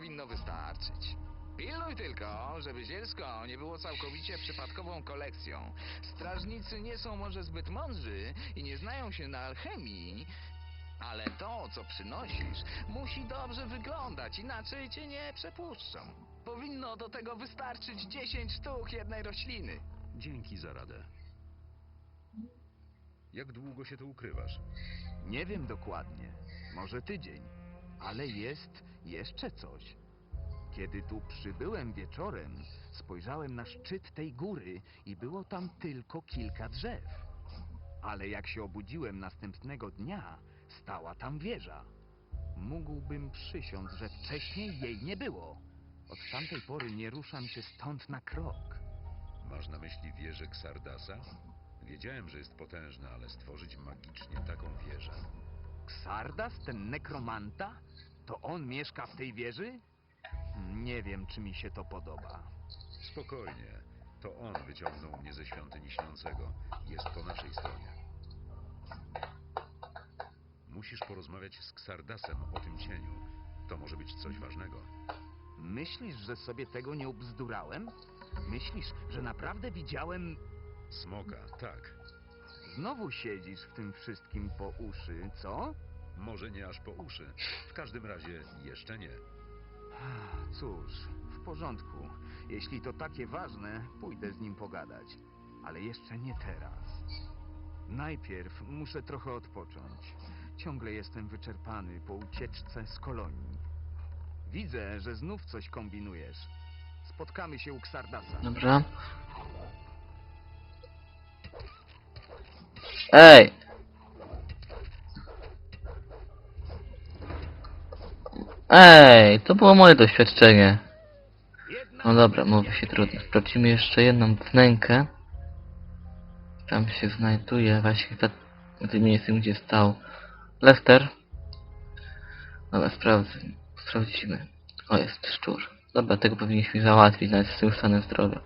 powinno wystarczyć. Pilnuj tylko, żeby zielsko nie było całkowicie przypadkową kolekcją. Strażnicy nie są może zbyt mądrzy i nie znają się na alchemii, ale to, co przynosisz, musi dobrze wyglądać, inaczej cię nie przepuszczą. Powinno do tego wystarczyć 10 sztuk jednej rośliny. Dzięki za radę. Jak długo się tu ukrywasz? Nie wiem dokładnie. Może tydzień. Ale jest jeszcze coś. Kiedy tu przybyłem wieczorem, spojrzałem na szczyt tej góry i było tam tylko kilka drzew. Ale jak się obudziłem następnego dnia, stała tam wieża. Mógłbym przysiąc, że wcześniej jej nie było. Od tamtej pory nie ruszam się stąd na krok. Masz na myśli wieżę Xardasa? Wiedziałem, że jest potężna, ale stworzyć magicznie taką wieżę? Xardas, ten nekromanta? To on mieszka w tej wieży? Nie wiem, czy mi się to podoba. Spokojnie. To on wyciągnął mnie ze świątyni śniącego. Jest po naszej stronie. Musisz porozmawiać z Xardasem o tym cieniu. To może być coś ważnego. Myślisz, że sobie tego nie ubzdurałem? Myślisz, że naprawdę widziałem... Smoka, tak. Znowu siedzisz w tym wszystkim po uszy, co? Może nie aż po uszy. W każdym razie jeszcze nie. Cóż, w porządku. Jeśli to takie ważne, pójdę z nim pogadać. Ale jeszcze nie teraz. Najpierw muszę trochę odpocząć. Ciągle jestem wyczerpany po ucieczce z kolonii. Widzę, że znów coś kombinujesz. Spotkamy się u Xardasa. Dobra. Ej! Ej, to było moje doświadczenie. No dobra, mówi się trudno. Sprawdzimy jeszcze jedną wnękę. Tam się znajduje właśnie ta, w tym miejscu, gdzie stał Lester. Dobra, sprawdzę. Sprawdzimy. O, jest szczur. Dobra, tego powinniśmy załatwić, nawet z tym stanem zdrowia.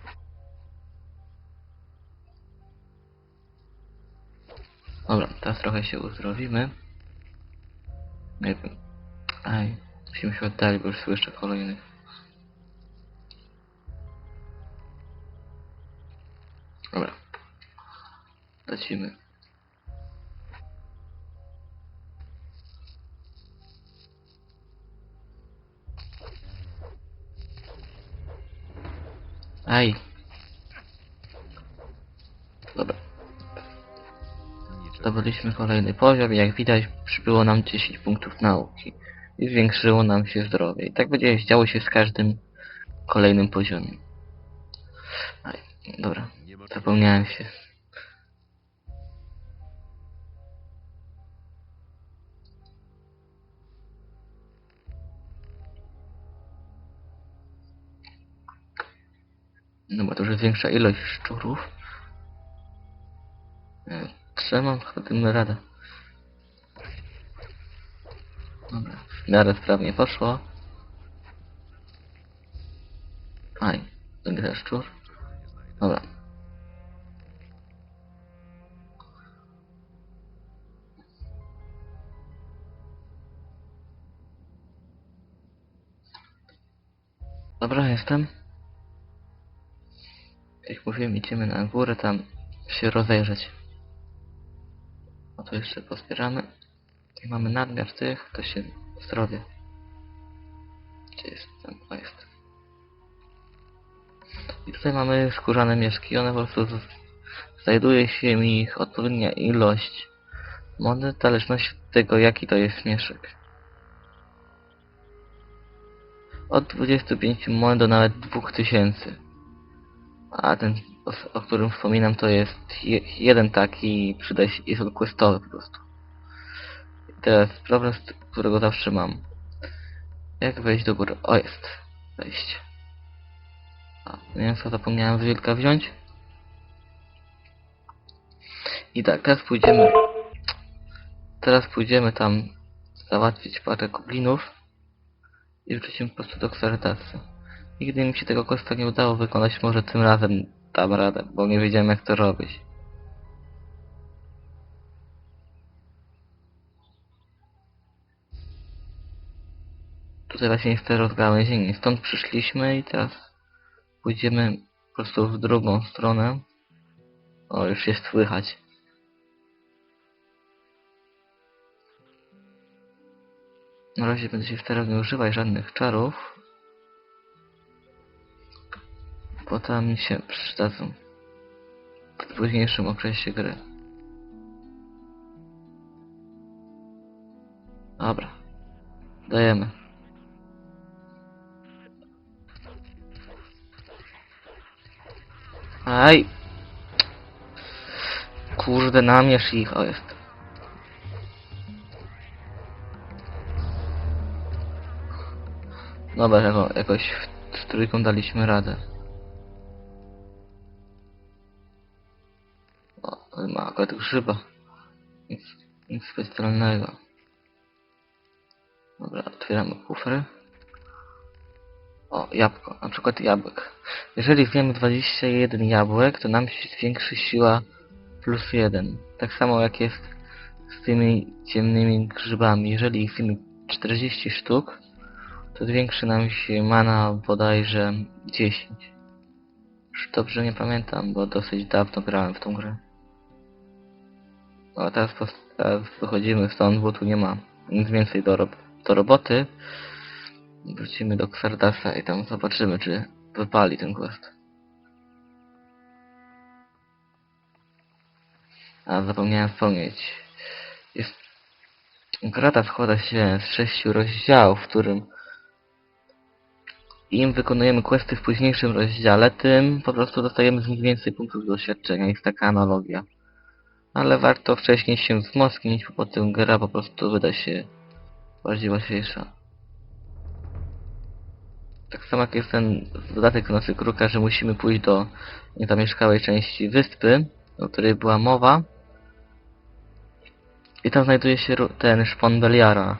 Dobra, teraz trochę się uzdrowimy. Nie wiem. Aj, musimy się oddalić, bo już słyszę kolejnych. Dobra. Lecimy. Aj. Zdobyliśmy kolejny poziom i jak widać przybyło nam 10 punktów nauki i zwiększyło nam się zdrowie. I tak będzie działo się z każdym kolejnym poziomem. Aj, dobra, Nie ma zapomniałem się. No bo to już jest większa ilość szczurów. E, Trzymam, chyba radę. Dobra, w miarę sprawnie poszło. Aj, wygra szczur. Dobra. Dobra, jestem. Jak mówiłem, idziemy na górę tam się rozejrzeć. O to jeszcze pozbieramy. Jak mamy nadmiar tych, to się zdrowie. Gdzie jest ten? O jest. I tutaj mamy skórzane mieszki. One po prostu znajduje się w nich odpowiednia ilość monet, w zależności od tego jaki to jest mieszek. Od 25 monet do nawet 2000. A ten, o, którym wspominam, to jest je, jeden taki i przyda się, jest on questowy po prostu. I teraz problem, którego zawsze mam. Jak wejść do góry? O, jest. Wejście. A, co zapomniałem z wilka wziąć. I tak, teraz pójdziemy... Teraz pójdziemy tam załatwić parę goblinów i wrócimy po prostu do Xardasa. Nigdy mi się tego questa nie udało wykonać, może tym razem dam radę, bo nie wiedziałem jak to robić. tutaj właśnie jest to rozgałęzienie. Stąd przyszliśmy i teraz pójdziemy po prostu w drugą stronę. O, już jest słychać. Na razie będę się starał nie używać żadnych czarów. Potem się przydadzą w późniejszym okresie gry. Dobra. Dajemy. Aj! Kurde, namierz ich, o jest. Dobra, jako, jakoś z trójką daliśmy radę. Akurat grzyba. Nic, nic specjalnego. Dobra, otwieramy kufry. O, jabłko, na przykład jabłek. Jeżeli zjemy 21 jabłek, to nam się zwiększy siła plus 1. Tak samo jak jest z tymi ciemnymi grzybami. Jeżeli ich zjemy 40 sztuk, to zwiększy nam się mana bodajże 10. Już dobrze nie pamiętam, bo dosyć dawno grałem w tą grę. A teraz, teraz wychodzimy stąd, bo tu nie ma nic więcej do, rob do roboty. Wrócimy do Xardasa i tam zobaczymy, czy wypali ten quest. A zapomniałem wspomnieć. Jest... Gra ta składa się z sześciu rozdziałów, w którym im wykonujemy questy w późniejszym rozdziale, tym po prostu dostajemy z nich więcej punktów doświadczenia. Jest taka analogia. Ale warto wcześniej się wzmocnić, bo potem gra po prostu wyda się bardziej łatwiejsza. Tak samo jak jest ten dodatek Nocy Kruka, że musimy pójść do niezamieszkałej części wyspy, o której była mowa. I tam znajduje się ten szpon Beliara.